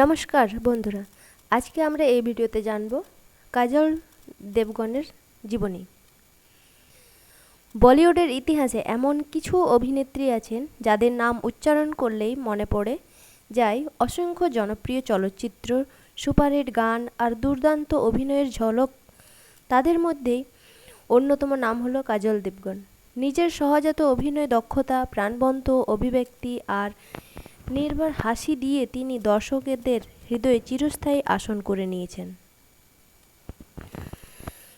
নমস্কার বন্ধুরা, আজকে আমরা এই ভিডিওতে জানব কাজল দেবগণের জীবনী। বলিউডের ইতিহাসে এমন কিছু অভিনেত্রী আছেন যাদের নাম উচ্চারণ করলেই মনে পড়ে যায় অসংখ্য জনপ্রিয় চলচ্চিত্র, সুপারহিট গান আর দুর্দান্ত অভিনয়ের ঝলক। তাদের মধ্যেই অন্যতম নাম হলো কাজল দেবগণ। নিজের সহজাত অভিনয় দক্ষতা, প্রাণবন্ত অভিব্যক্তি আর নির্ভর হাসি দিয়ে তিনি দর্শকদের হৃদয়ে চিরস্থায়ী আসন করে নিয়েছেন।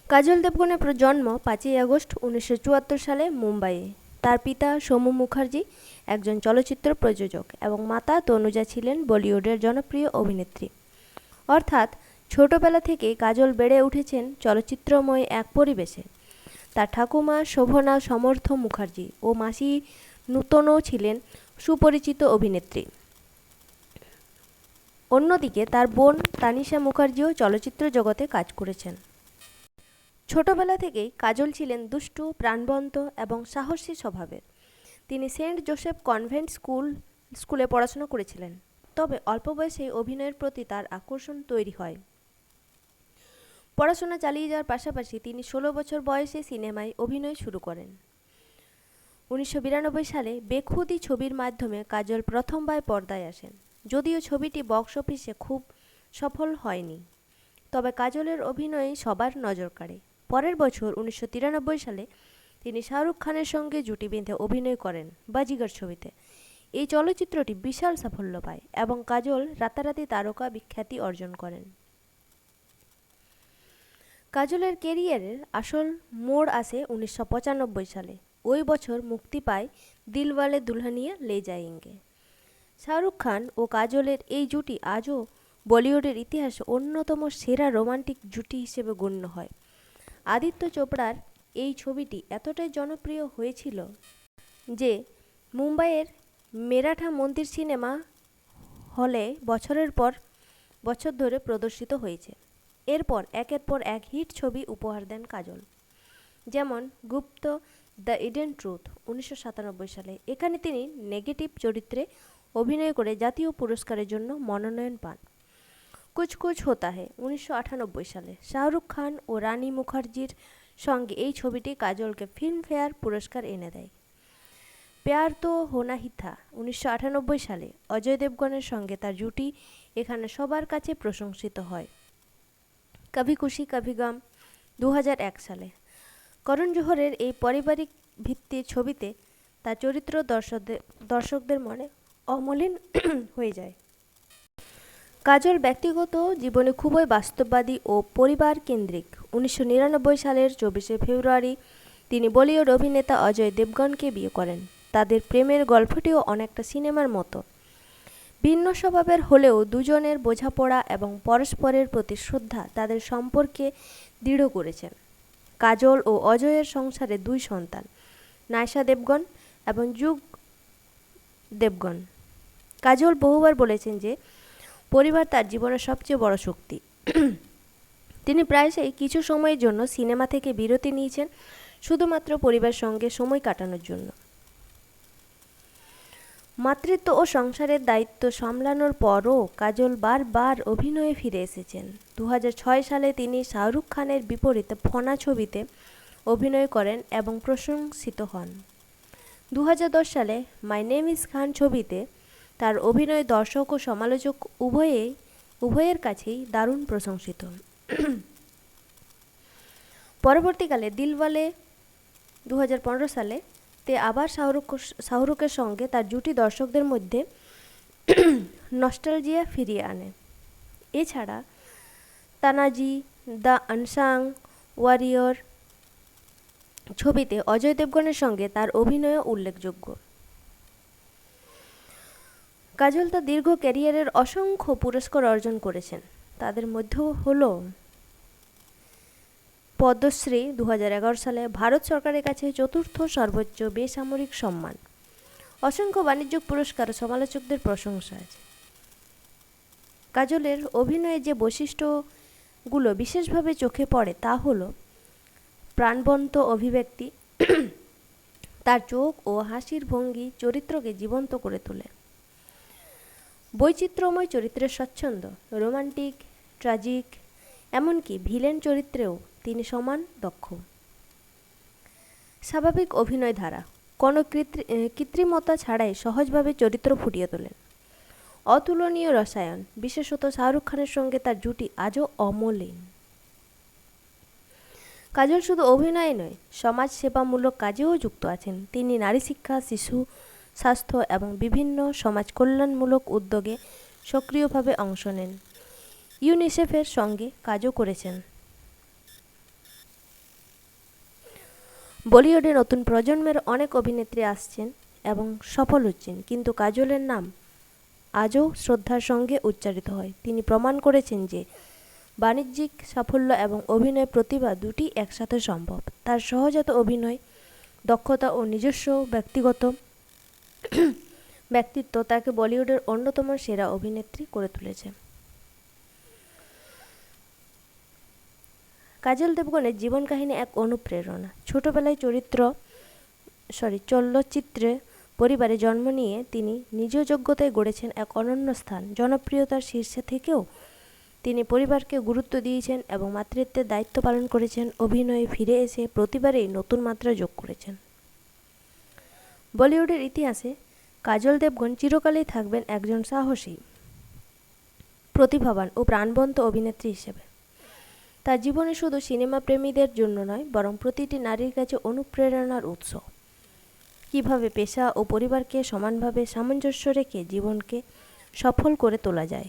কাজল দেবগণের জন্ম পাঁচই আগস্ট উনিশশো চুয়াত্তর সালে মুম্বাইয়ে। তার পিতা সোমু মুখার্জি একজন চলচ্চিত্র প্রযোজক এবং মাতা তনুজা ছিলেন বলিউডের জনপ্রিয় অভিনেত্রী। অর্থাৎ ছোটবেলা থেকেই কাজল বেড়ে উঠেছেন চলচ্চিত্রময় এক পরিবেশে। তার ঠাকুমা শোভনা সমর্থ মুখার্জি ও মাসি নূতনও ছিলেন সুপরিচিত অভিনেত্রী। অন্যদিকে তার বোন তানিশা মুখার্জিও চলচ্চিত্র জগতে কাজ করেছেন। ছোটবেলা থেকেই কাজল ছিলেন দুষ্টু, প্রাণবন্ত এবং সাহসী স্বভাবের। তিনি সেন্ট জোসেফ কনভেন্ট স্কুল, স্কুলে পড়াশোনা করেছিলেন। তবে অল্প বয়সেই অভিনয়ের প্রতি তার আকর্ষণ তৈরি হয়। পড়াশোনা চালিয়ে যাওয়ার পাশাপাশি তিনি ষোলো বছর বয়সে সিনেমায় অভিনয় শুরু করেন। উনিশশো বিরানব্বই সালে বেখুদি ছবির মাধ্যমে কাজল প্রথমবার পর্দায় আসেন। যদিও ছবিটি বক্স অফিসে খুব সফল হয়নি, তবে কাজলের অভিনয় সবার নজর কাড়ে। পরের বছর উনিশশো তিরানব্বই সালে তিনি শাহরুখ খানের সঙ্গে জুটি বেঁধে অভিনয় করেন বাজিগর ছবিতে। এই চলচ্চিত্রটি বিশাল সাফল্য পায় এবং কাজল রাতারাতি তারকা বিখ্যাতি অর্জন করেন। কাজলের কেরিয়ারের আসল মোড় আসে উনিশশো পঁচানব্বই সালে। ওই বছর মুক্তি পায় দিলওয়ালে দুলহানিয়া লে যায়েঙ্গে শাহরুখ খান ও কাজলের এই জুটি আজও বলিউডের ইতিহাসে অন্যতম সেরা রোমান্টিক জুটি হিসেবে গণ্য হয়। আদিত্য চোপড়ার এই ছবিটি এতটাই জনপ্রিয় হয়েছিল যে মুম্বাইয়ের মেরাঠা মন্দির সিনেমা হলে বছরের পর বছর ধরে প্রদর্শিত হয়েছে। এরপর একের পর এক হিট ছবি উপহার দেন কাজল। যেমন গুপ্ত দ্য ইডেন ট্রুথ, উনিশশো সাতানব্বই সালে। এখানে তিনি নেগেটিভ চরিত্রে অভিনয় করে জাতীয় পুরস্কারের জন্য মনোনয়ন পান। কুছ কুছ হোতা হে উনিশশো আটানব্বই সালে। শাহরুখ খান ও রানী মুখার্জির সঙ্গে এই ছবিটি কাজলকে ফিল্মফেয়ার পুরস্কার এনে দেয়। প্যার তো হোনা হি থা, উনিশশো সালে। অজয় দেবগণের সঙ্গে তার জুটি এখানে সবার কাছে প্রশংসিত হয়। কভি খুশি কভি গম দু সালে। করণ জোহরের এই পারিবারিক ভিত্তির ছবিতে তার চরিত্র দর্শকদের দর্শকদের মনে অমলিন হয়ে যায়। কাজল ব্যক্তিগত জীবনে খুবই বাস্তববাদী ও পরিবার কেন্দ্রিক। উনিশশো নিরানব্বই সালের চব্বিশে ফেব্রুয়ারি তিনি বলিউড অভিনেতা অজয় দেবগনকে বিয়ে করেন। তাদের প্রেমের গল্পটিও অনেকটা সিনেমার মতো। ভিন্ন স্বভাবের হলেও দুজনের বোঝাপড়া এবং পরস্পরের প্রতি শ্রদ্ধা তাদের সম্পর্কে দৃঢ় করেছেন কাজল ও অজয়ের সংসারে দুই সন্তান নায়সা দেবগণ এবং যুগ দেবগণ। কাজল বহুবার বলেছেন যে, পরিবার তার জীবনের সবচেয়ে বড় শক্তি। তিনি প্রায়শই কিছু সময়ের জন্য সিনেমা থেকে বিরতি নিয়েছেন, শুধুমাত্র পরিবার সঙ্গে সময় কাটানোর জন্য। মাতৃত্ব ও সংসারের দায়িত্ব সামলানোর পরও কাজল বারবার অভিনয়ে ফিরে এসেছেন। দু হাজার ছয় সালে তিনি শাহরুখ খানের বিপরীতে ফনা ছবিতে অভিনয় করেন এবং প্রশংসিত হন। দু হাজার দশ সালে মাই নেম ইজ খান ছবিতে তার অভিনয় দর্শক ও সমালোচক উভয়েই উভয়ের কাছেই দারুণ প্রশংসিত। পরবর্তীকালে দিলওয়ালে দু হাজার পনেরো সালে তে আবার শাহরুখ শাহরুখের সঙ্গে তার জুটি দর্শকদের মধ্যে নস্টালজিয়া ফিরিয়ে আনে। এছাড়া তানাজি দ্য আনসাং, ওয়ারিয়র ছবিতে অজয় দেবগনের সঙ্গে তার অভিনয়ও উল্লেখযোগ্য। কাজল তার দীর্ঘ ক্যারিয়ারের অসংখ্য পুরস্কার অর্জন করেছেন। তাদের মধ্যেও হলো পদ্মশ্রী দু হাজার এগারো সালে ভারত সরকারের কাছে চতুর্থ সর্বোচ্চ বেসামরিক সম্মান। অসংখ্য বাণিজ্যিক পুরস্কার সমালোচকদের প্রশংসা আছে। কাজলের অভিনয়ে যে বৈশিষ্ট্যগুলো বিশেষভাবে চোখে পড়ে তা হলো, প্রাণবন্ত অভিব্যক্তি, তার চোখ ও হাসির ভঙ্গি চরিত্রকে জীবন্ত করে তোলে। বৈচিত্র্যময় চরিত্রের স্বচ্ছন্দ, রোমান্টিক, ট্রাজিক, এমনকি ভিলেন চরিত্রেও তিনি সমান দক্ষ। স্বাভাবিক অভিনয় ধারা। কোনো কৃত্রি- কৃত্রিমতা ছাড়াই সহজভাবে চরিত্র ফুটিয়ে তোলেন। অতুলনীয় রসায়ন, বিশেষত শাহরুখ খানের সঙ্গে তার জুটি আজও অমলিন। কাজল শুধু অভিনয় নয় সমাজ সেবামূলক কাজেও যুক্ত আছেন। তিনি নারী শিক্ষা, শিশু স্বাস্থ্য এবং বিভিন্ন সমাজ কল্যাণমূলক উদ্যোগে সক্রিয়ভাবে অংশ নেন। ইউনিসেফের সঙ্গে কাজও করেছেন। বলিউডে নতুন প্রজন্মের অনেক অভিনেত্রী আসছেন এবং সফল হচ্ছেন, কিন্তু কাজলের নাম আজও শ্রদ্ধার সঙ্গে উচ্চারিত হয়। তিনি প্রমাণ করেছেন যে বাণিজ্যিক সাফল্য এবং অভিনয় প্রতিভা দুটি একসাথে সম্ভব। তার সহজাত অভিনয়, দক্ষতা ও নিজস্ব ব্যক্তিগত ব্যক্তিত্ব তাকে বলিউডের অন্যতম সেরা অভিনেত্রী করে তুলেছে। কাজল দেবগনের জীবন কাহিনী এক অনুপ্রেরণা। ছোটবেলায় চরিত্র সরি চলচ্চিত্রে পরিবারে জন্ম নিয়ে তিনি নিজ যোগ্যতায় গড়েছেন এক অনন্য স্থান। জনপ্রিয়তার শীর্ষে থেকেও তিনি পরিবারকে গুরুত্ব দিয়েছেন এবং মাতৃত্বের দায়িত্ব পালন করেছেন। অভিনয়ে ফিরে এসে প্রতিবারেই নতুন মাত্রা যোগ করেছেন। বলিউডের ইতিহাসে কাজল দেবগণ চিরকালেই থাকবেন একজন সাহসী, প্রতিভাবান ও প্রাণবন্ত অভিনেত্রী হিসেবে। তার জীবনে শুধু সিনেমা প্রেমীদের জন্য নয়, বরং প্রতিটি নারীর কাছে অনুপ্রেরণার উৎস। কীভাবে পেশা ও পরিবারকে সমানভাবে সামঞ্জস্য রেখে জীবনকে সফল করে তোলা যায়?